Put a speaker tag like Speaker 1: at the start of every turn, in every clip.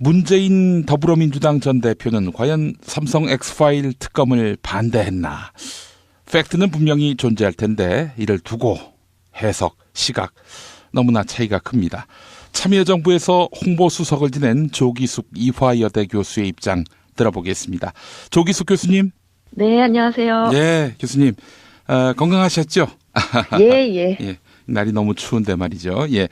Speaker 1: 문재인 더불어민주당 전 대표는 과연 삼성 엑스파일 특검을 반대했나? 팩트는 분명히 존재할 텐데 이를 두고 해석, 시각 너무나 차이가 큽니다. 참여정부에서 홍보수석을 지낸 조기숙 이화여대 교수의 입장 들어보겠습니다. 조기숙 교수님.
Speaker 2: 네, 안녕하세요.
Speaker 1: 예, 교수님. 어, 건강하셨죠?
Speaker 2: 예, 예.
Speaker 1: 예. 날이 너무 추운데 말이죠. 예.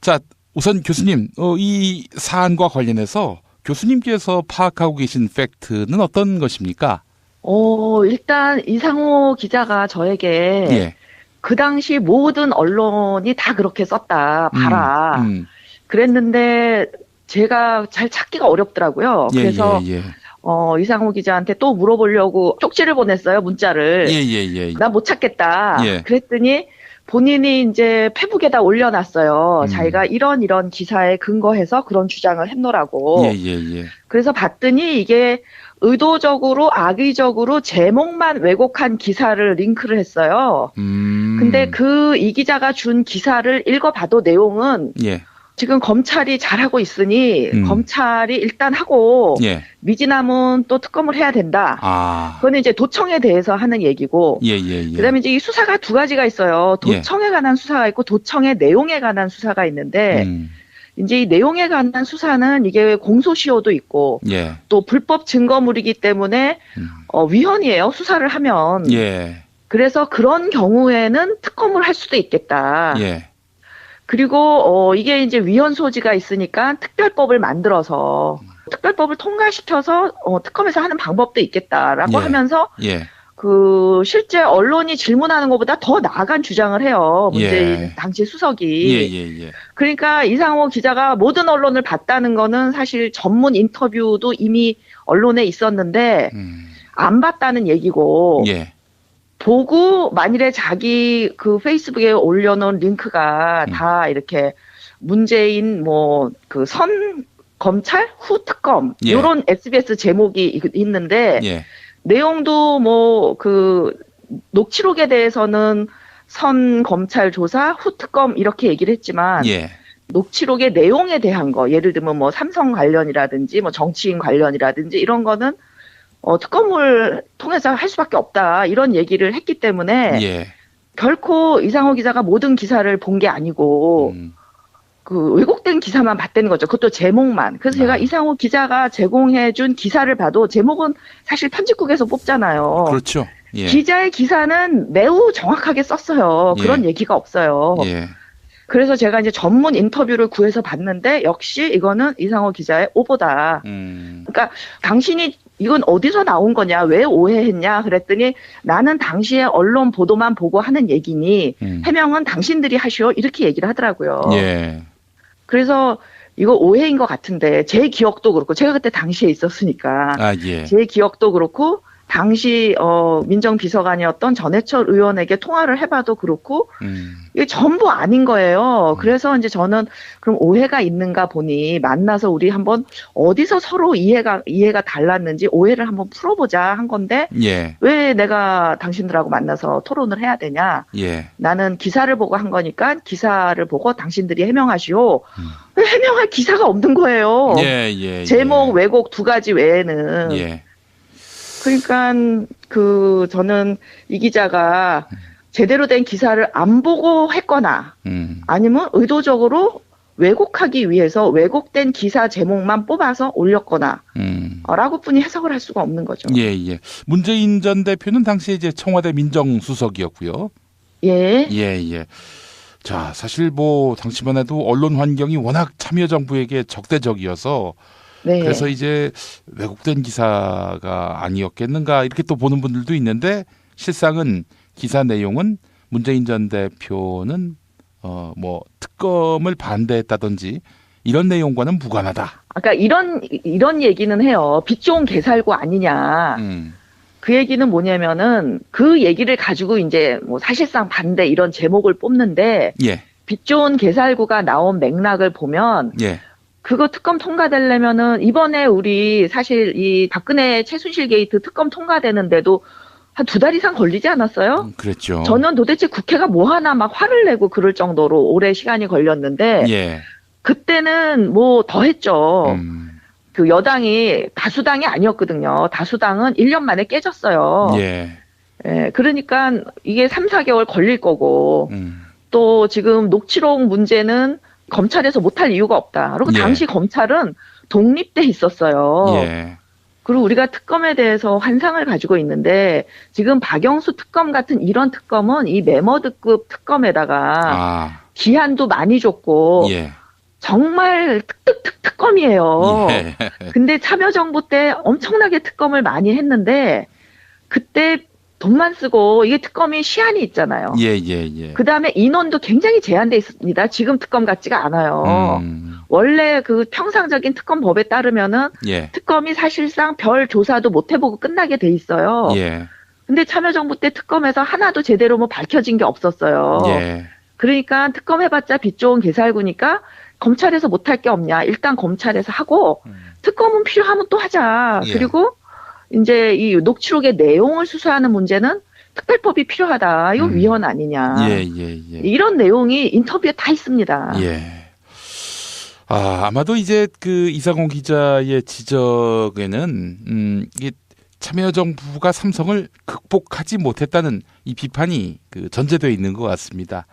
Speaker 1: 자, 우선 교수님, 어, 이 사안과 관련해서 교수님께서 파악하고 계신 팩트는 어떤 것입니까?
Speaker 2: 어, 일단 이상호 기자가 저에게
Speaker 1: 예.
Speaker 2: 그 당시 모든 언론이 다 그렇게 썼다. 봐라.
Speaker 1: 음, 음.
Speaker 2: 그랬는데 제가 잘 찾기가 어렵더라고요.
Speaker 1: 예,
Speaker 2: 그래서
Speaker 1: 예, 예.
Speaker 2: 어, 이상호 기자한테 또 물어보려고 쪽지를 보냈어요. 문자를.
Speaker 1: 예, 예, 예.
Speaker 2: 나못 찾겠다.
Speaker 1: 예.
Speaker 2: 그랬더니 본인이 이제 페북에다 올려놨어요.
Speaker 1: 음.
Speaker 2: 자기가 이런 이런 기사에 근거해서 그런 주장을 했노라고.
Speaker 1: 예, 예, 예.
Speaker 2: 그래서 봤더니 이게 의도적으로 악의적으로 제목만 왜곡한 기사를 링크를 했어요.
Speaker 1: 음.
Speaker 2: 근데 그 이 기자가 준 기사를 읽어봐도 내용은
Speaker 1: 예,
Speaker 2: 지금 검찰이 잘하고 있으니
Speaker 1: 음.
Speaker 2: 검찰이 일단 하고
Speaker 1: 예.
Speaker 2: 미진함은 또 특검을 해야 된다.
Speaker 1: 아.
Speaker 2: 그거는 이제 도청에 대해서 하는 얘기고
Speaker 1: 예, 예, 예.
Speaker 2: 그다음에 이제 이 수사가 두 가지가 있어요.
Speaker 1: 예.
Speaker 2: 도청에 관한 수사가 있고 도청의 내용에 관한 수사가 있는데
Speaker 1: 음.
Speaker 2: 이제 이 내용에 관한 수사는 이게 공소시효도 있고
Speaker 1: 예.
Speaker 2: 또 불법 증거물이기 때문에
Speaker 1: 음.
Speaker 2: 어, 위헌이에요. 수사를 하면.
Speaker 1: 예.
Speaker 2: 그래서 그런 경우에는 특검을 할 수도 있겠다.
Speaker 1: 예.
Speaker 2: 그리고 어, 이게 이제 위헌 소지가 있으니까 특별법을 만들어서 특별법을 통과시켜서 어, 특검에서 하는 방법도 있겠다라고
Speaker 1: 예.
Speaker 2: 하면서
Speaker 1: 예.
Speaker 2: 그 실제 언론이 질문하는 것보다 더 나아간 주장을 해요. 문재인
Speaker 1: 예.
Speaker 2: 당시 수석이.
Speaker 1: 예, 예, 예.
Speaker 2: 그러니까 이상호 기자가 모든 언론을 봤다는 거는 사실 전문 인터뷰도 이미 언론에 있었는데
Speaker 1: 음.
Speaker 2: 안 봤다는 얘기고
Speaker 1: 예.
Speaker 2: 보고 만일에 자기 그 페이스북에 올려놓은 링크가
Speaker 1: 음.
Speaker 2: 다 이렇게 문재인 뭐 그 선 검찰 후 특검
Speaker 1: 예.
Speaker 2: 이런 SBS 제목이 있- 있는데
Speaker 1: 예.
Speaker 2: 내용도 뭐 그 녹취록에 대해서는 선 검찰 조사 후 특검 이렇게 얘기를 했지만
Speaker 1: 예.
Speaker 2: 녹취록의 내용에 대한 거 예를 들면 뭐 삼성 관련이라든지 뭐 정치인 관련이라든지 이런 거는 어 특검을 통해서 할 수밖에 없다 이런 얘기를 했기 때문에
Speaker 1: 예.
Speaker 2: 결코 이상호 기자가 모든 기사를 본 게 아니고
Speaker 1: 음.
Speaker 2: 그 왜곡된 기사만 봤다는 거죠. 그것도 제목만. 그래서 제가
Speaker 1: 아.
Speaker 2: 이상호 기자가 제공해준 기사를 봐도 제목은 사실 편집국에서 뽑잖아요.
Speaker 1: 그렇죠. 예.
Speaker 2: 기자의 기사는 매우 정확하게 썼어요.
Speaker 1: 예.
Speaker 2: 그런 얘기가 없어요.
Speaker 1: 예.
Speaker 2: 그래서 제가 이제 전문 인터뷰를 구해서 봤는데 역시 이거는 이상호 기자의 오보다.
Speaker 1: 음.
Speaker 2: 그러니까 당신이 이건 어디서 나온 거냐, 왜 오해했냐 그랬더니 나는 당시에 언론 보도만 보고 하는 얘기니
Speaker 1: 음.
Speaker 2: 해명은 당신들이 하시오 이렇게 얘기를 하더라고요.
Speaker 1: 예.
Speaker 2: 그래서 이거 오해인 것 같은데 제 기억도 그렇고 제가 그때 당시에 있었으니까
Speaker 1: 아, 예.
Speaker 2: 제 기억도 그렇고 당시 어 민정비서관이었던 전해철 의원에게 통화를 해봐도 그렇고
Speaker 1: 음.
Speaker 2: 이게 전부 아닌 거예요.
Speaker 1: 음.
Speaker 2: 그래서 이제 저는 그럼 오해가 있는가 보니 만나서 우리 한번 어디서 서로 이해가 이해가 달랐는지 오해를 한번 풀어보자 한 건데
Speaker 1: 예.
Speaker 2: 왜 내가 당신들하고 만나서 토론을 해야 되냐?
Speaker 1: 예.
Speaker 2: 나는 기사를 보고 한 거니까 기사를 보고 당신들이 해명하시오.
Speaker 1: 음.
Speaker 2: 왜 해명할 기사가 없는 거예요.
Speaker 1: 예, 예.
Speaker 2: 제목
Speaker 1: 예.
Speaker 2: 왜곡 두 가지 외에는
Speaker 1: 예.
Speaker 2: 그러니까 그 저는 이 기자가 제대로 된 기사를 안 보고 했거나
Speaker 1: 음.
Speaker 2: 아니면 의도적으로 왜곡하기 위해서 왜곡된 기사 제목만 뽑아서 올렸거나
Speaker 1: 음.
Speaker 2: 어, 라고뿐이 해석을 할 수가 없는 거죠.
Speaker 1: 예, 예. 문재인 전 대표는 당시에 이제 청와대 민정수석이었고요.
Speaker 2: 예.
Speaker 1: 예, 예. 자, 사실 뭐 당시만 해도 언론 환경이 워낙 참여정부에게 적대적이어서
Speaker 2: 네.
Speaker 1: 그래서 이제 왜곡된 기사가 아니었겠는가 이렇게 또 보는 분들도 있는데 실상은 기사 내용은 문재인 전 대표는 어 뭐 특검을 반대했다든지 이런 내용과는 무관하다.
Speaker 2: 아까 이런 이런 얘기는 해요. 빚 좋은 개살구 아니냐.
Speaker 1: 음.
Speaker 2: 그 얘기는 뭐냐면은 그 얘기를 가지고 이제 뭐 사실상 반대 이런 제목을 뽑는데
Speaker 1: 예.
Speaker 2: 빚 좋은 개살구가 나온 맥락을 보면
Speaker 1: 예.
Speaker 2: 그거 특검 통과되려면은 이번에 우리 사실 이 박근혜 최순실 게이트 특검 통과되는데도 한 두 달 이상 걸리지 않았어요?
Speaker 1: 음, 그랬죠.
Speaker 2: 저는 도대체 국회가 뭐 하나 막 화를 내고 그럴 정도로 오래 시간이 걸렸는데
Speaker 1: 예.
Speaker 2: 그때는 뭐 더 했죠.
Speaker 1: 음.
Speaker 2: 그 여당이 다수당이 아니었거든요. 다수당은 1년 만에 깨졌어요.
Speaker 1: 예.
Speaker 2: 예, 그러니까 이게 3, 4개월 걸릴 거고
Speaker 1: 음.
Speaker 2: 또 지금 녹취록 문제는 검찰에서 못할 이유가 없다. 그리고
Speaker 1: 예.
Speaker 2: 당시 검찰은 독립돼 있었어요.
Speaker 1: 예.
Speaker 2: 그리고 우리가 특검에 대해서 환상을 가지고 있는데 지금 박영수 특검 같은 이런 특검은 이 메머드급 특검에다가
Speaker 1: 아.
Speaker 2: 기한도 많이 줬고
Speaker 1: 예.
Speaker 2: 정말 특특특 특검이에요.
Speaker 1: 예.
Speaker 2: 근데 참여정부 때 엄청나게 특검을 많이 했는데 그때 돈만 쓰고 이게 특검이 시한이 있잖아요.
Speaker 1: 예, 예, 예.
Speaker 2: 그 다음에 인원도 굉장히 제한돼 있습니다. 지금 특검 같지가 않아요.
Speaker 1: 음.
Speaker 2: 원래 그 평상적인 특검 법에 따르면은
Speaker 1: 예.
Speaker 2: 특검이 사실상 별 조사도 못 해보고 끝나게 돼 있어요.
Speaker 1: 예.
Speaker 2: 근데 참여정부 때 특검에서 하나도 제대로 뭐 밝혀진 게 없었어요.
Speaker 1: 예.
Speaker 2: 그러니까 특검 해봤자 빚 좋은 개살구니까 검찰에서 못할 게 없냐. 일단 검찰에서 하고
Speaker 1: 음.
Speaker 2: 특검은 필요하면 또 하자.
Speaker 1: 예.
Speaker 2: 그리고 이제 이 녹취록의 내용을 수사하는 문제는 특별법이 필요하다. 이거
Speaker 1: 음.
Speaker 2: 위헌 아니냐.
Speaker 1: 예, 예, 예.
Speaker 2: 이런 내용이 인터뷰에 다 있습니다.
Speaker 1: 예. 아, 아마도 이제 그 이상호 기자의 지적에는 음, 이게 참여정부가 삼성을 극복하지 못했다는 이 비판이 그 전제되어 있는 것 같습니다.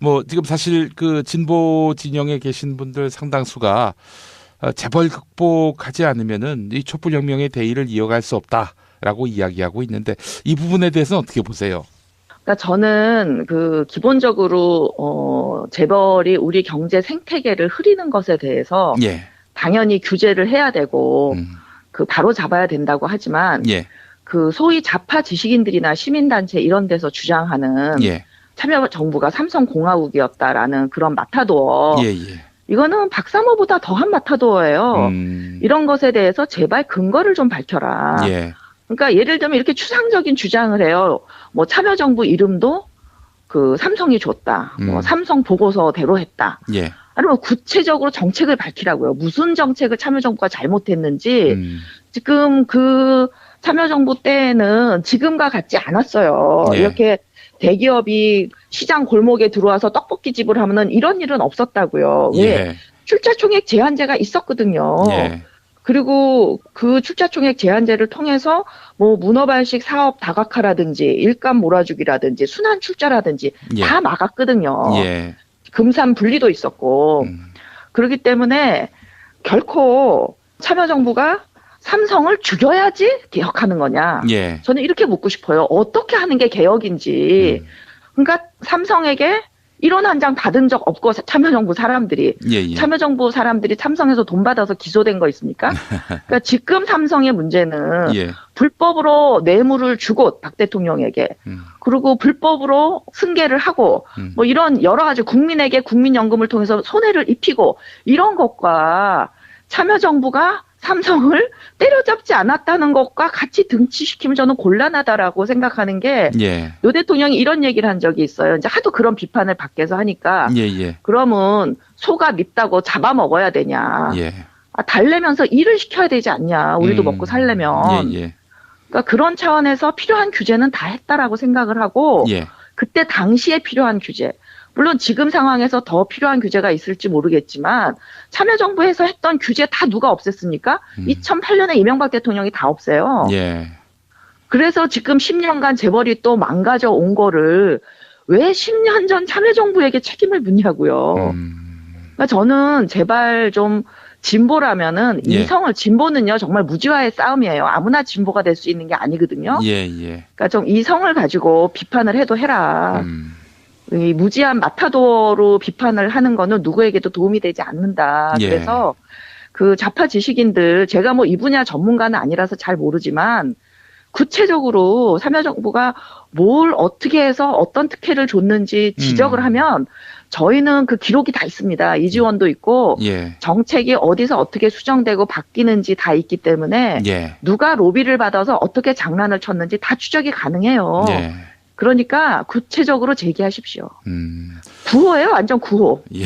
Speaker 1: 뭐 지금 사실 그 진보 진영에 계신 분들 상당수가 어, 재벌 극복하지 않으면은 이 촛불혁명의 대의를 이어갈 수 없다라고 이야기하고 있는데 이 부분에 대해서는 어떻게 보세요?
Speaker 2: 그러니까 저는 그 기본적으로 어 재벌이 우리 경제 생태계를 흐리는 것에 대해서
Speaker 1: 예,
Speaker 2: 당연히 규제를 해야 되고
Speaker 1: 음,
Speaker 2: 그 바로 잡아야 된다고 하지만
Speaker 1: 예,
Speaker 2: 그 소위 좌파 지식인들이나 시민단체 이런 데서 주장하는
Speaker 1: 예,
Speaker 2: 참여 정부가 삼성공화국이었다라는 그런 마타도어
Speaker 1: 예, 예.
Speaker 2: 이거는 박사모보다 더한 마타도어예요.
Speaker 1: 음,
Speaker 2: 이런 것에 대해서 제발 근거를 좀 밝혀라.
Speaker 1: 예,
Speaker 2: 그러니까 예를 들면 이렇게 추상적인 주장을 해요. 뭐 참여정부 이름도 그 삼성이 줬다. 뭐
Speaker 1: 음.
Speaker 2: 삼성 보고서대로 했다.
Speaker 1: 예.
Speaker 2: 아니면 구체적으로 정책을 밝히라고요. 무슨 정책을 참여정부가 잘못했는지
Speaker 1: 음,
Speaker 2: 지금 그 참여정부 때는 지금과 같지 않았어요.
Speaker 1: 예.
Speaker 2: 이렇게 대기업이 시장 골목에 들어와서 떡볶이 집을 하면은 이런 일은 없었다고요. 왜?
Speaker 1: 예,
Speaker 2: 출자 총액 제한제가 있었거든요.
Speaker 1: 예,
Speaker 2: 그리고 그 출자 총액 제한제를 통해서 뭐 문어발식 사업 다각화라든지 일감 몰아주기라든지 순환 출자라든지
Speaker 1: 예,
Speaker 2: 다 막았거든요.
Speaker 1: 예,
Speaker 2: 금산 분리도 있었고
Speaker 1: 음,
Speaker 2: 그렇기 때문에 결코 참여정부가 삼성을 죽여야지 개혁하는 거냐?
Speaker 1: 예,
Speaker 2: 저는 이렇게 묻고 싶어요. 어떻게 하는 게 개혁인지.
Speaker 1: 음,
Speaker 2: 그러니까 삼성에게 1원 한장 받은 적 없고 참여정부 사람들이
Speaker 1: 예, 예,
Speaker 2: 참여정부 사람들이 삼성에서 돈 받아서 기소된 거 있습니까? 그러니까 지금 삼성의 문제는
Speaker 1: 예,
Speaker 2: 불법으로 뇌물을 주고 박 대통령에게
Speaker 1: 음,
Speaker 2: 그리고 불법으로 승계를 하고
Speaker 1: 음,
Speaker 2: 뭐 이런 여러 가지 국민에게 국민연금을 통해서 손해를 입히고 이런 것과 참여정부가 삼성을 때려잡지 않았다는 것과 같이 등치시키면 저는 곤란하다라고 생각하는 게
Speaker 1: 예,
Speaker 2: 요 대통령이 이런 얘기를 한 적이 있어요. 이제 하도 그런 비판을 밖에서 하니까
Speaker 1: 예, 예,
Speaker 2: 그러면 소가 밉다고 잡아먹어야 되냐.
Speaker 1: 예,
Speaker 2: 아, 달래면서 일을 시켜야 되지 않냐. 우리도
Speaker 1: 음,
Speaker 2: 먹고 살려면.
Speaker 1: 예, 예,
Speaker 2: 그러니까 그런 차원에서 필요한 규제는 다 했다라고 생각을 하고
Speaker 1: 예,
Speaker 2: 그때 당시에 필요한 규제. 물론 지금 상황에서 더 필요한 규제가 있을지 모르겠지만 참여정부에서 했던 규제 다 누가 없앴습니까?
Speaker 1: 음.
Speaker 2: 2008년에 이명박 대통령이 다 없애요.
Speaker 1: 예,
Speaker 2: 그래서 지금 10년간 재벌이 또 망가져 온 거를 왜 10년 전 참여정부에게 책임을 묻냐고요.
Speaker 1: 음,
Speaker 2: 그러니까 저는 제발 좀 진보라면은
Speaker 1: 예.
Speaker 2: 이성을 진보는요 정말 무지와의 싸움이에요. 아무나 진보가 될 수 있는 게 아니거든요.
Speaker 1: 예, 예,
Speaker 2: 그러니까 좀 이성을 가지고 비판을 해도 해라.
Speaker 1: 음,
Speaker 2: 이 무지한 마타도로 비판을 하는 거는 누구에게도 도움이 되지 않는다.
Speaker 1: 예.
Speaker 2: 그래서 그 좌파 지식인들 제가 뭐 이 분야 전문가는 아니라서 잘 모르지만 구체적으로 참여정부가 뭘 어떻게 해서 어떤 특혜를 줬는지 지적을
Speaker 1: 음.
Speaker 2: 하면 저희는 그 기록이 다 있습니다. 이지원도 있고
Speaker 1: 예,
Speaker 2: 정책이 어디서 어떻게 수정되고 바뀌는지 다 있기 때문에
Speaker 1: 예,
Speaker 2: 누가 로비를 받아서 어떻게 장난을 쳤는지 다 추적이 가능해요.
Speaker 1: 예,
Speaker 2: 그러니까 구체적으로 제기하십시오.
Speaker 1: 음,
Speaker 2: 구호예요, 완전 구호.
Speaker 1: 예,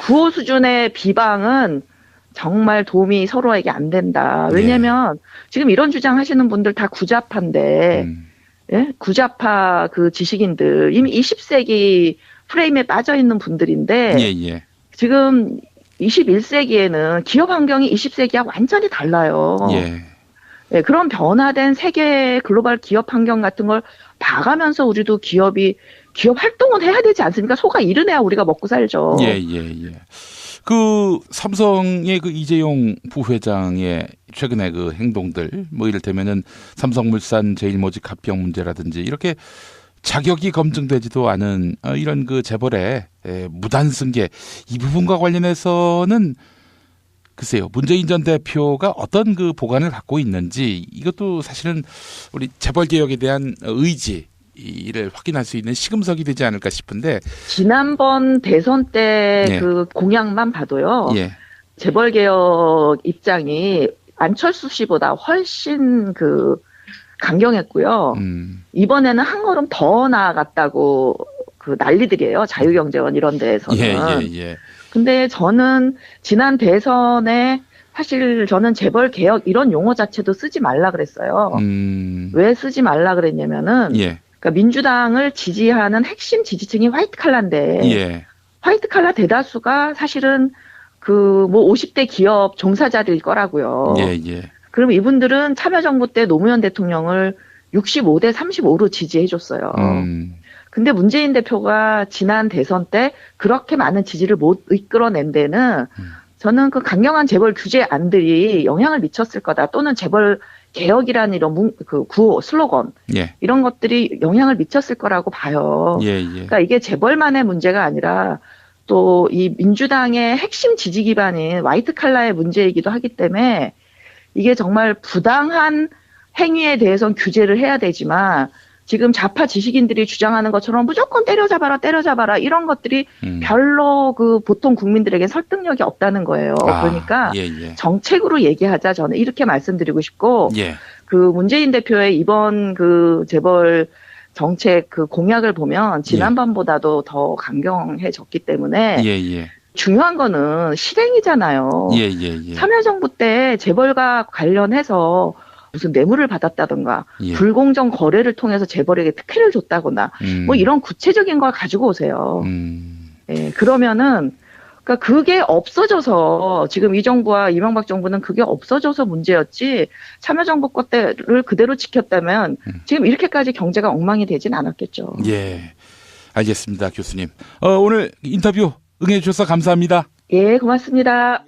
Speaker 2: 구호 수준의 비방은 정말 도움이 서로에게 안 된다. 왜냐면 지금 이런 주장 하시는 분들 다 구자파인데,
Speaker 1: 음,
Speaker 2: 예? 구자파 그 지식인들, 이미 20세기 프레임에 빠져 있는 분들인데,
Speaker 1: 예, 예,
Speaker 2: 지금 21세기에는 기업 환경이 20세기와 완전히 달라요.
Speaker 1: 예.
Speaker 2: 예, 그런 변화된 세계 글로벌 기업 환경 같은 걸 봐가면서 우리도 기업이 기업 활동은 해야 되지 않습니까? 소가 이르내야 우리가 먹고 살죠.
Speaker 1: 예, 예, 예. 그 삼성의 그 이재용 부회장의 최근에 그 행동들 뭐 이를테면은 삼성물산 제일모직 합병 문제라든지 이렇게 자격이 검증되지도 않은 어, 이런 그 재벌의 에, 무단 승계 이 부분과 관련해서는 글쎄요 문재인 전 대표가 어떤 그 보관을 갖고 있는지 이것도 사실은 우리 재벌 개혁에 대한 의지 이를 확인할 수 있는 시금석이 되지 않을까 싶은데
Speaker 2: 지난번 대선 때
Speaker 1: 예.
Speaker 2: 그 공약만 봐도요.
Speaker 1: 예
Speaker 2: 재벌 개혁 입장이 안철수 씨보다 훨씬 그 강경했고요.
Speaker 1: 음,
Speaker 2: 이번에는 한 걸음 더 나아갔다고 그 난리들이에요. 자유경제원 이런 데에서는.
Speaker 1: 예, 예, 예.
Speaker 2: 근데 저는 지난 대선에 사실 저는 재벌 개혁 이런 용어 자체도 쓰지 말라 그랬어요.
Speaker 1: 음,
Speaker 2: 왜 쓰지 말라 그랬냐면은
Speaker 1: 예,
Speaker 2: 그러니까 민주당을 지지하는 핵심 지지층이 화이트 칼라인데
Speaker 1: 예,
Speaker 2: 화이트 칼라 대다수가 사실은 그 뭐 50대 기업 종사자들일 거라고요.
Speaker 1: 예, 예.
Speaker 2: 그럼 이분들은 참여정부 때 노무현 대통령을 65대 35로 지지해 줬어요.
Speaker 1: 음,
Speaker 2: 근데 문재인 대표가 지난 대선 때 그렇게 많은 지지를 못 이끌어낸 데는
Speaker 1: 음.
Speaker 2: 저는 그 강경한 재벌 규제 안들이 영향을 미쳤을 거다. 또는 재벌 개혁이라는 이런 문- 그 구호, 슬로건
Speaker 1: 예,
Speaker 2: 이런 것들이 영향을 미쳤을 거라고 봐요.
Speaker 1: 예, 예.
Speaker 2: 그러니까 이게 재벌만의 문제가 아니라 또 이 민주당의 핵심 지지 기반인 화이트 칼라의 문제이기도 하기 때문에 이게 정말 부당한 행위에 대해서는 규제를 해야 되지만 지금 좌파 지식인들이 주장하는 것처럼 무조건 때려잡아라 때려잡아라 이런 것들이
Speaker 1: 음.
Speaker 2: 별로 그 보통 국민들에게 설득력이 없다는 거예요.
Speaker 1: 아,
Speaker 2: 그러니까
Speaker 1: 예, 예.
Speaker 2: 정책으로 얘기하자 저는 이렇게 말씀드리고 싶고
Speaker 1: 예,
Speaker 2: 그 문재인 대표의 이번 그 재벌 정책 그 공약을 보면 지난번보다도 더 강경해졌기 때문에
Speaker 1: 예, 예,
Speaker 2: 중요한 거는 실행이잖아요.
Speaker 1: 예, 예, 예.
Speaker 2: 참여정부 때 재벌과 관련해서 무슨 뇌물을 받았다든가
Speaker 1: 예.
Speaker 2: 불공정 거래를 통해서 재벌에게 특혜를 줬다거나
Speaker 1: 음,
Speaker 2: 뭐 이런 구체적인 걸 가지고 오세요.
Speaker 1: 음,
Speaker 2: 예, 그러면은 그러니까 그게 없어져서 지금 이 정부와 이명박 정부는 그게 없어져서 문제였지 참여정부 것들을 그대로 지켰다면
Speaker 1: 음.
Speaker 2: 지금 이렇게까지 경제가 엉망이 되진 않았겠죠.
Speaker 1: 예. 알겠습니다, 교수님. 어, 오늘 인터뷰 응해 주셔서 감사합니다.
Speaker 2: 예, 고맙습니다.